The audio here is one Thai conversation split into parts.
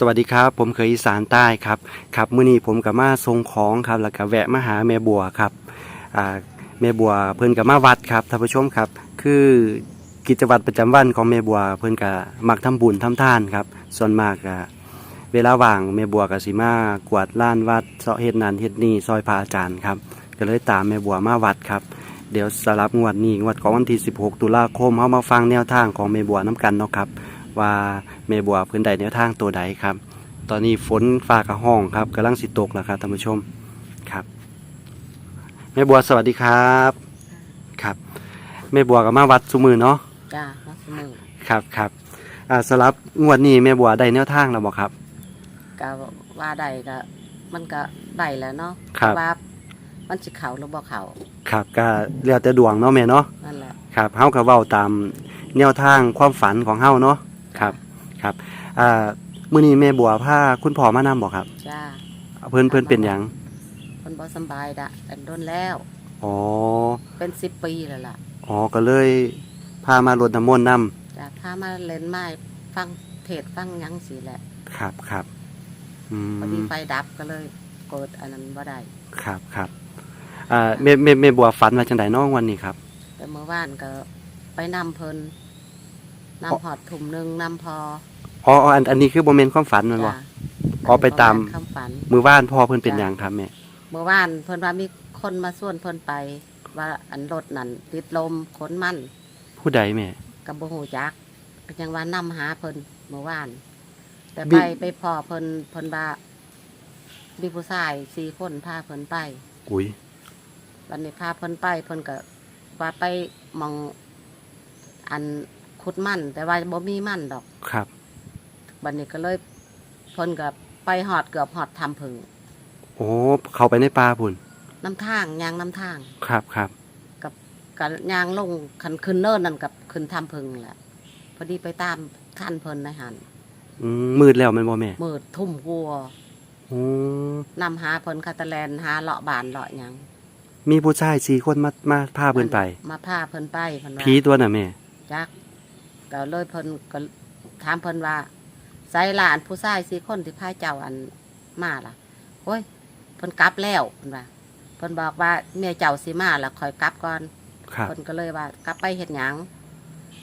สวัสดีครับผมเคยอีสานใต้ครับครับมื้อนี้ผมกับมาทรงของครับแล้วก็แวะมาหาแม่บัวครับอ่าแม่บัวเพิ่นกับมาวัดครับท่านผู้ชมครับ คือกิจวัตรประจำวันของแม่บัวเพิ่นก็มักทำบุญทำทานครับ ส่วนมากก็เวลาว่างแม่บัวก็สิมากวาดล้านวัดเสาะเฮ็ดนั่นเฮ็ดนี่ซอยพระอาจารย์ครับก็เลยตามแม่บัวมาวัดครับ เดี๋ยวสำหรับงวดนี้งวดของวันที่ 16 ตุลาคมเฮามาฟังแนวทางของแม่บัวน้กันเนาะครับว่า แม่บัวเพิ่นใดแนวทางตัวใดครับ ตอนนี้ฝนฟ้ากระห้องครับกำลังสิตกแล้วครับท่านผู้ชมครับแม่บัวสวัสดีครับครับแม่บัวก็มาวัดสุมือเนาะจ้ามาเสมอครับครับอ่าสำหรับงวดนี้แม่บัวได้แนวทางแล้วบ่ครับ ก็ว่าได้ก็มันก็ได้แล้วเนาะครับ ว่ามันสิเขาหรือบ่เขาครับก็แล้วแต่ดวงเนาะแม่เนาะนั่นแหละครับเฮาก็เว้าตามแนวทางความฝันของเฮาเนาะ ครับครับอ่ามื้อนี้แม่บัวพาคุณพ่อมานำบ่ครับ จ้าเพิ่นเพิ่นเป็นหยังคนบ่สำบายดะอันโดนแล้ว อ๋อเป็นสิบปีแล้วล่ะอ๋อก็เลยพามารดน้ำมนต์นำจ้าถ้ามาเล่นไม้ฟังเทศฟังหยังสิแหละครับครับอืพอดีมไฟดับก็เลยเกิดอันนั้นบ่ได้ครับครับอ่าเมเมเมบัวฝันว่าจังไดน้องวันนี้ครับ แต่เมื่อวานก็ไปนำเพิ่นนำหอดถุ่มหนึงนำพอ อ๋ออ๋ออันอันนี้คือโมเมนต์ความฝันแมันบ่ จ้าอ๋อไปตาม คำฝัน มือว่านพ่อเพิ่นเป็นจ้ะหยังครับแม่เมื่อวานเพิ่นว่ามีคนมาส่วนเพิ่นไป ว่าอันรถนั่นติดลมขนมันผู้ใดแม่ กับบ่ฮู้จักก็ยังว่านํหาเพิ่นเมื่อวาน แต่บิ ไปไปพอเพิ่นเพิ่นว่ามีผู้ชายสี่คนพาเพิ่นไปอุ้ยวันนี้พาเพิ่นไปเพิ่นก็ว่าไปหมองอันขุดมันแต่ว่าบ่มีมันดอก ครับ วันนี้ก็เลยเพิ่นก็ไปหอดเกือบหอดทำผึ่งโอ้เข้าไปในป่าพุ่นน้ำทางยางน้ำทางครับครับกับยางลงคันขึ้นเนินนั่นกับขึ้นทำพึงแหละพอดีไปตามท่านเพิ่นในหันอืมมืดแล้วแมันบ่แม่มืดทุ่มกัวโอ้นำหาเพิ่นคาตาแลนหาเลาะบานเลาะหยังมีผู้ชายสี่คนมามาพาเพิ่นไป มาพาเพิ่นไปเพิ่นว่า ผีตัวน่ะแม่ จักก็เลยเพิ่นก็ถามเพิ่นว่า ใส่หลานผู้ชายสี่คนที่พาเจ้าอันมาล่ะโอ้ยเพิ่นกลับแล้วเพิ่นว่าเพิ่นบอกว่าเมียเจ้าสิมาแล้วคอยกลับก่อนครับเพิ่นก็เลยว่ากลับไปเฮ็ดหยัง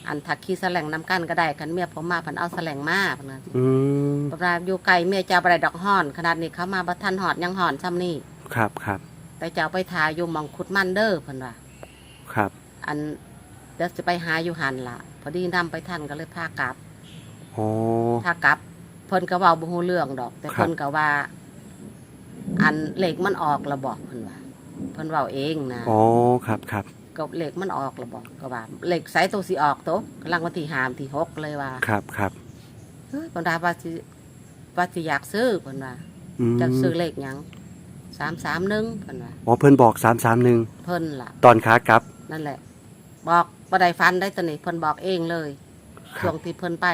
อันถักขี่แสลงนำกันก็ได้คันเมียผมมาเพิ่นเอาแสลงมาเพิ่นว่าอืมปราอยู่ไกลเมียเจ้าบ่ได้ดอกฮ้อน ขนาดนี้เขามาบ่ทันหอดยังหอนซ้ำนี่ครับครับแต่เจ้าไปทาอยู่หมองขุดมันเด้อเพิ่นว่าครับ อันเดี๋ยวจะไปหาอยู่หันล่ะ พอดีนำไปทันก็เลยพากลับ โอ้พากลับเพิ่นก็เว้าบ่ฮู้เรื่องดอก แต่ครับเพิ่นก็ว่า อันเหล็กมันออกระบอกเพิ่นว่าเพิ่นเว้าเองนะอ๋อครับครับก็เหล็กมันออกระบอกก็ว่าเหล็กไสตัวสิออกโตะกำลังวันที่หามที่หกเลยว่า ครับครับเฮ้ยเพิ่นว่าว่าสิว่าสิอยากซื้อเพิ่นว่าอืมจะซื้อเลขหยัง331เพิ่นว่าอ๋อเพิ่นบอกสามสามหนึ่งเพิ่นล่ะ ตอนขากลับ นั่นแหละ บอกบ่ได้ฟันได้ตัวนี้เพิ่นบอกเองเลยค ช่รัวบงที่เพิ่นไป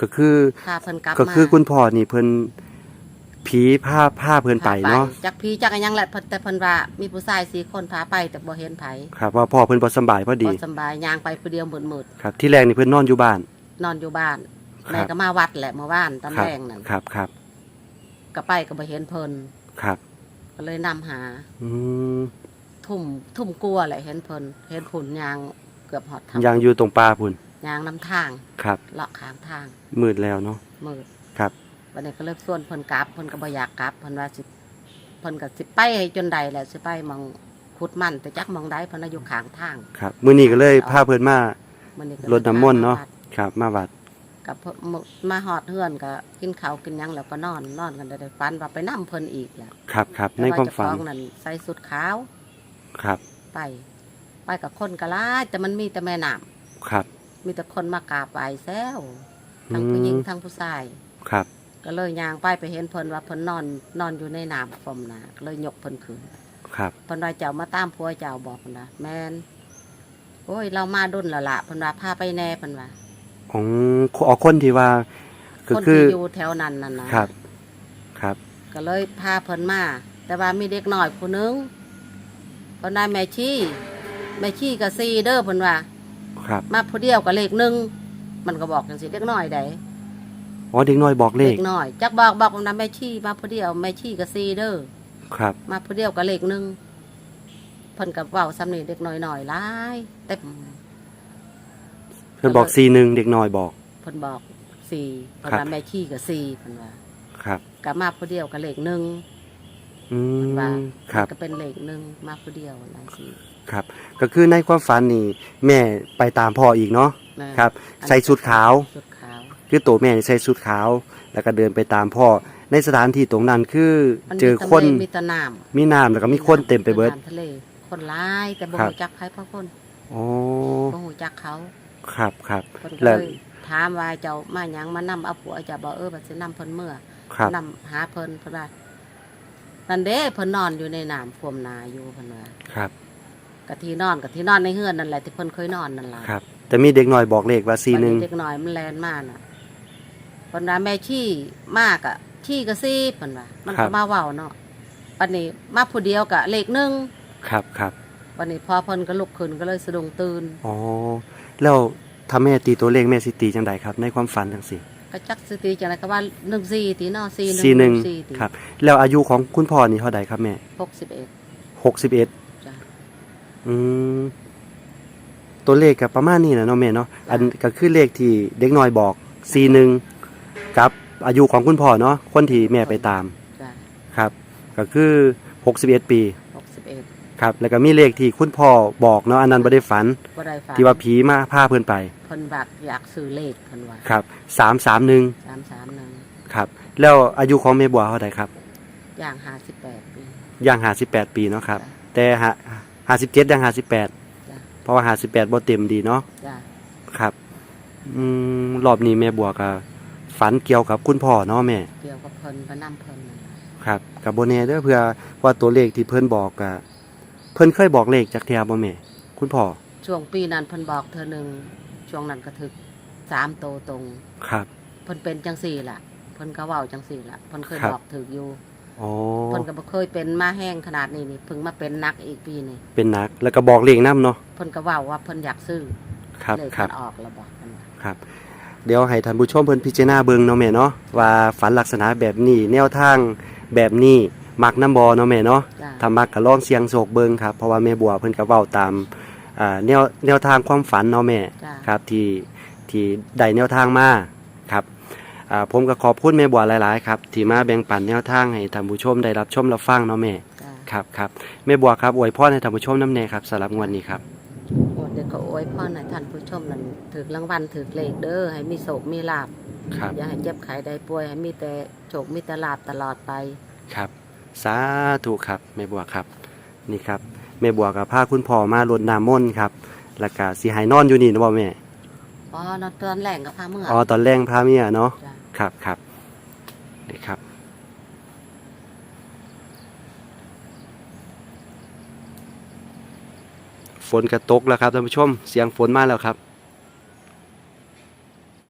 ก็คือพาเพิ่นกลับก็มาคือคุณพ่อนี่เพิ่นผีผ้าผ้าเพิ่นไปเนาะจักพี่จักอันหยังแหละเพิ่นแต่เพิ่นว่ามีผู้ชายสี่คนพาไปแต่บ่เห็นไผครับว่าพ่อเพิ่นบ่สำบายพอดีบ่สำบายย่างไปผู้เดียวมืดครับ ที่แรกนี่เพิ่นนอนอยู่บ้านๆนอนอยู่บ้านคแม่รับก็มาวัดแหละเมื่อวานตอนครับแรงนั่นครับครับก็ไปก็บ่เห็นเพิ่นครับก็เลยนำหา อืมทุ่มทุ่มกลัวแหละเห็นเพิ่นเห็นผุนยางเกือบหอดทำยังอยู่ตรงป่าพุ่น ยางน้ำทางครับเลาะข้างทางมืดแล้วเนาะมืดครับวันนี้ก็เลยส่วนเพิ่นกลับเพิ่นก็บ่อยากกลับเพิ่นว่าสิเพิ่นก็สิไปให้จนใดแหละสิไปหมองขุดมันแต่จักหมองใดเพิ่นน่ะอยู่ข้างทางครับมื้อนี้ก็เลยพาเพิ่นมามันนี่ก็รดน้ำมนต์เนาะครับ มาวัดกับเพิ่นมาหอดเฮือนก็กินข้าวกินหยังแล้วก็นอนนอนกันได้ฝันว่าไปนํเพิ่นอีกแหละครับครับในแต่ความเจ้ฝันของนั่นใส่สุดขาวครับ ไป ไปกับคนก็หลายแต่มันมีแต่แม่น้ำครับ มีแต่คนมากราบไหว้แซวอืทั้งผู้หญิงมทั้งผู้ชาย ครับ ก็เลยย่างไปไปเห็นเพิ่นว่าเพิ่นนอนนอนอยู่ในน้ำฟอมนาก็เลยยกเพิ่นขึ้นครับเพิ่นว่าเจ้ามาตามผัวเจ้าบอกเพิ่นว่าแม่นโอ้ยเรามาดุนและละเพิ่นว่าพาไปแน่เพิ่นว่าของอ๋อคนที่ว่าก็คนคือที่อยู่แถวนั้นนั่นนะครับ ครับ ก็เลยพาเพิ่นมาแต่ว่ามีเด็กน้อยผู้หนึงเพิ่นได้แม่ชีแม่ชีก็ซีเด้อเพิ่นว่า ครับมาผู้เดียวก็เลขหนึ่งมันก็บอกจังซี่เด็กน้อยใดโอ้อ๋อเด็กน้อยบอกเลเด็ขกน้อยจักบอกบอกว่าแม่ชีมาผู้เดียวแม่ชีก็ซีเด้อครับ มาผู้เดียวก็เลขหนึ่งเพิ่นกับเว้าซ้ำนี่เด็กน้อยหน่อยๆหลายเต็มเพิ่นบอกสี่หนึ่งเด็กน้อยบอกเพิ่นบอกสี่เพิ่นครับว่าแม่ชีก็สี่เพิ่นว่าครับก็มาผู้เดียวก็เลขหนึ่งอืเพิ่นว่ามครับก็เป็นเลขหนึ่งมาผู้เดียวหลายสี่ครับ ก็คือในความฝันนี่แม่ไปตามพ่ออีกเนาะนะครับ ใส่ชุดขาว ชุดขาว คือตัวแม่นี่ใส่ชุดขาว แล้วก็เดินไปตามพ่อ ในสถานที่ตรงนั้นคือมันเจอมีคนทะเลมีแตะน้ำมีน้ำแล้วก็มีคนเต็มไปเบิด น้ำทะเลคนร้ายแต่บ่ครับ รู้จักใครเพราะคนอ๋อบ่รู้จักเขาครับครับเพิ่นแล้ก็วเลยถามว่าเจ้ามาหยังมานํเอาผัวเจ้าบอกเออบัดสินํเพิ่นเมื่อครับนำหาเพิ่นเพิ่นว่านั่นเด้เพิ่นนอนอยู่ในน้ำท่วมนาอยู่เพิ่นว่าครับ กะที่นอนกะที่นอนในเฮือนนั่นแหละที่เพิ่นเคยนอนนั่นล่ะครับ แต่มีเด็กน้อยบอกเลขว่าสี่หนึ่งบัดเด็กน้อยมันแลนมาน่ะเพิ่นว่าแม่ชี้มากอะชี้ก็ซีเพิ่นว่ามันก็มาเว้าเนาะปันนี้มาผู้เดียวกะเลขหนึ่งครับครับปันนี้พอเพิ่นก็ลุกขึ้นก็เลยสะดุ้งตื่นอ๋อแล้วถ้าแม่ตีตัวเลขแม่สิตีจังใดครับ ในความฝันจังสิก็จักสติจังไดก็ว่า14ตีเนาะสี่หนึ่ง41ตีครับ แล้วอายุของคุณพ่อนี่เท่าใดครับแม่ 61 หกสิบเอ็ดจ้ะ อืมตัวเลขกับประมาณนี้นะเนาะแม่เนาะอันก็คือเลขที่เด็กน้อยบอกสี่หนึ่งกับอายุของคุณพ่อเนาะคนที่แม่ไปตามจ้ะครับ ก็คือหกสิบเอ็ดปี61ครับ แล้วก็มีเลขที่คุณพ่อบอกเนาะอันนั้นบ่ได้ฝัน บ่ได้ฝากที่ว่าผีมาพาเพื่อนไปเพิ่นบักอยากซื้อเลขเพิ่นว่าครับสามสามหนึ่ง331ครับ แล้วอายุของแม่บัวเท่าไหร่ครับย่าง58ปี ย่างห้าสิบแปดปีเนาะครับจ้ะแต่ห้า สิบเจ็ดย่างห้าสิบแปดจ้ะ เพราะว่าห้าสิบแปดบ่เต็มดีเนาะจ้ะครับอืมรอบนี้แม่บัวก็ฝันเกี่ยวกับคุณพ่อเนาะแม่เกี่ยวกับเพิ่นก็นํเพิ่นนั่นล่ะครับกับโบเน่เด้อเพื่อว่าตัวเลขที่เพิ่นบอกอะเพิ่นเคยบอกเลขจากเทียบ่แม่ คุณพ่อช่วงปีนั้นเพิ่นบอกเธอหนึงช่วงนั้นก็ถึกสามโตตรง ครับ เพิ่นเป็นจังสี่ล่ะ เพิ่นก็เว้าจังสี่ล่ะเพิ่นเคยครับ บอกถึกอยู่ อ๋อเพิ่นก็บ่เคยเป็นมาแห้งขนาดนี้นี่เพิ่งมาเป็นนักอีกปีนี่เป็นนักแล้วก็บอกเลขนํเนาะเพิ่นก็เว้าว่าเพิ่นอยากซื้อครับเลยครับมันออกแล้วบอกเพิ่นว่าครับ เดี๋ยวให้ท่านผู้ชมเพิ่นพิจารณาเบิ่งเนาะแม่เนาะว่าฝันลักษณะแบบนี้ แนวทางแบบนี้มักน้ำบ่เนาะแม่เนาะ จ้าถ้ามักก็ลองเสียงโศกเบิ่งครับเพราะว่าแม่บัวเพิ่นก็เว้าตามอ่าแนวแนวทางความฝันเนาะแม่จ้าครับที่ที่ได้แนวทางมาครับอ่า ผมก็ขอบคุณแม่บัวหลายๆครับที่มาแบ่งปันแนวทางให้ท่านผู้ชมได้รับชมรับฟังเนาะแม่จ้าครับครับแม่บัวครับอวยพรให้ท่านผู้ชมน้ำแน่ครับสำหรับงวดนี้ครับโอ้เดี๋ยวก็อวยพรให้ท่านผู้ชมนั้นถึกรางวัลถึกเลขเด้อให้มีโศกมีลาบครับอย่าให้เจ็บไข้ได้ป่วยให้มีแต่โชคมีแต่ลาบตลอดไป ครับสาธุครับแม่บัวครับนี่ครับแม่บัวกับพาคุณพ่อมารดน้ำมนต์ครับแล้วก็สิให้นอนอยู่นี่นะบ่แม่ อ๋อนอนตอนแรกก็พาเมื่ออ๋อตอนแรงพาเมียเนาะจ้าครับครับนี่ครับ ฝนกระตกแล้วครับท่านผู้ชม เสียงฝนมาแล้วครับ